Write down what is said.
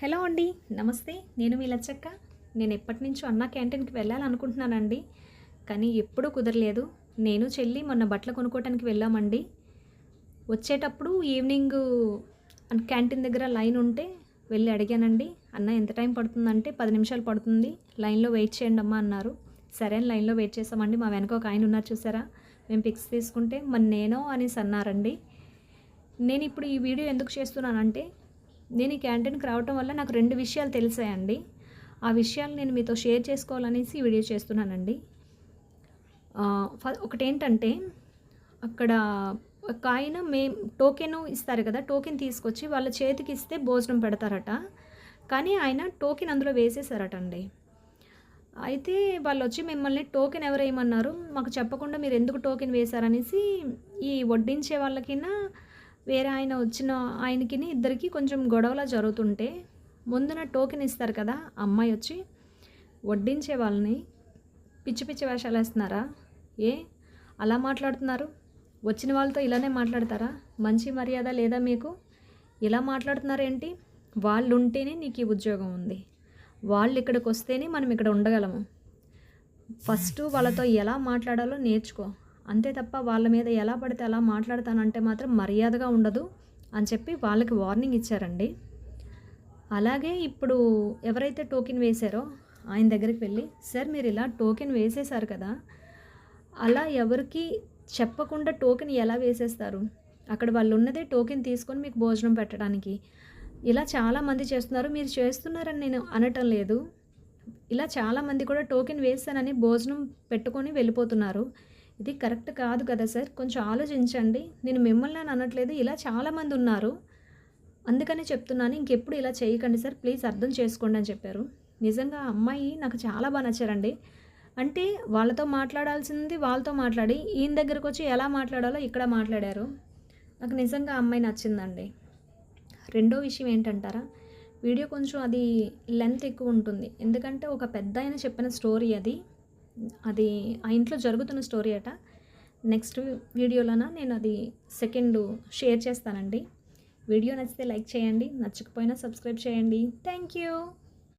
Hello అండి నమస్తే. నేను మీ లచ్చక్క. నేను ఎప్పటి నుంచో అన్న క్యాంటీన్కి వెళ్ళాలనుకుంటున్నానండి. కానీ ఎప్పుడూ కుదరలేదు. నేను చెల్లి మొన్న బట్టలు కొనుక్కోవటానికి వెళ్ళామండి. వచ్చేటప్పుడు ఈవినింగ్ క్యాంటీన్ దగ్గర లైన్ ఉంటే వెళ్ళి అడిగానండి. అన్న ఎంత టైం పడుతుందంటే పది నిమిషాలు పడుతుంది. లైన్లో వెయిట్ చేయండి అమ్మా అన్నారు. సరే అని లైన్లో వెయిట్ చేసామండి. మా వెనక ఒక ఆయన ఉన్నారు చూసారా? మేము పిక్స్ తీసుకుంటే మరి నేనో అనేసి అన్నారండి. నేను ఇప్పుడు ఈ వీడియో ఎందుకు చేస్తున్నానంటే నేను ఈ క్యాంటీన్కి రావటం వల్ల నాకు రెండు విషయాలు తెలిసాయండి. ఆ విషయాలు నేను మీతో షేర్ చేసుకోవాలనేసి వీడియో చేస్తున్నానండి. ఫ- ఒకటేంటంటే అక్కడ ఒక ఆయన మే టోకెన్ ఇస్తారు కదా టోకెన్ తీసుకొచ్చి వాళ్ళ చేతికి ఇస్తే భోజనం పెడతారట. కానీ ఆయన టోకెన్ అందులో వేసేసారట అండి అయితే వాళ్ళు వచ్చి మిమ్మల్ని టోకెన్ ఎవరు మాకు చెప్పకుండా మీరు ఎందుకు టోకెన్ వేశారనేసి ఈ వడ్డించే వాళ్ళకినా వేరే ఆయన వచ్చిన ఆయనకి ఇద్దరికి కొంచెం గొడవలా జరుగుతుంటే ముందున టోకెన్ ఇస్తారు కదా ఆ అమ్మాయి వచ్చి వడ్డించే వాళ్ళని పిచ్చి పిచ్చి వేషాలు వేస్తున్నారా? ఏ? అలా మాట్లాడుతున్నారు? వచ్చిన వాళ్ళతో ఇలానే మాట్లాడతారా? మంచి మర్యాద లేదా మీకు? ఇలా మాట్లాడుతున్నారేంటి వాళ్ళు ఉంటేనే నీకు ఈ ఉద్యోగం ఉంది. వాళ్ళు ఇక్కడికి వస్తేనే మనం ఇక్కడ ఉండగలము. ఫస్ట్ వాళ్ళతో ఎలా మాట్లాడాలో నేర్చుకో. అంతే తప్ప వాళ్ళ మీద ఎలా పడితే అలా మాట్లాడతానంటే మాత్రం మర్యాదగా ఉండదు అని చెప్పి వాళ్ళకి వార్నింగ్ ఇచ్చారండి. అలాగే ఇప్పుడు ఎవరైతే టోకెన్ వేశారో ఆయన దగ్గరికి వెళ్ళి సార్ మీరు ఇలా టోకెన్ వేసేశారు కదా అలా ఎవరికి చెప్పకుండా టోకెన్ ఎలా వేసేస్తారు? అక్కడ వాళ్ళు ఉన్నదే టోకెన్ తీసుకొని మీకు భోజనం పెట్టడానికి. ఇలా చాలామంది చేస్తున్నారు మీరు చేస్తున్నారని నేను అనటం లేదు. ఇలా చాలామంది కూడా టోకెన్ వేస్తానని భోజనం పెట్టుకొని వెళ్ళిపోతున్నారు. ఇది కరెక్ట్ కాదు కదా సార్? కొంచెం ఆలోచించండి. నేను మిమ్మల్ని అని అనట్లేదు. ఇలా చాలామంది ఉన్నారు. అందుకని చెప్తున్నాను. ఇంకెప్పుడు ఇలా చేయకండి సార్. ప్లీజ్ అర్థం చేసుకోండి అని చెప్పారు. నిజంగా ఆ అమ్మాయి నాకు చాలా బాగా నచ్చారండి. అంటే వాళ్ళతో మాట్లాడాల్సింది వాళ్ళతో మాట్లాడి ఈయన దగ్గరకు వచ్చి ఎలా మాట్లాడాలో ఇక్కడ మాట్లాడారు. నాకు నిజంగా ఆ అమ్మాయి నచ్చిందండి. రెండో విషయం ఏంటంటారా? వీడియో కొంచెం అది లెంత్ ఎక్కువ ఉంటుంది. ఎందుకంటే ఒక పెద్ద ఆయన చెప్పిన స్టోరీ అది. అది ఆ ఇంట్లో జరుగుతున్న స్టోరీ అట. నెక్స్ట్ వీడియోలోన నేను అది సెకండ్ షేర్ చేస్తానండి. వీడియో నచ్చితే లైక్ చేయండి నచ్చకపోయినా సబ్స్క్రైబ్ చేయండి. Thank you.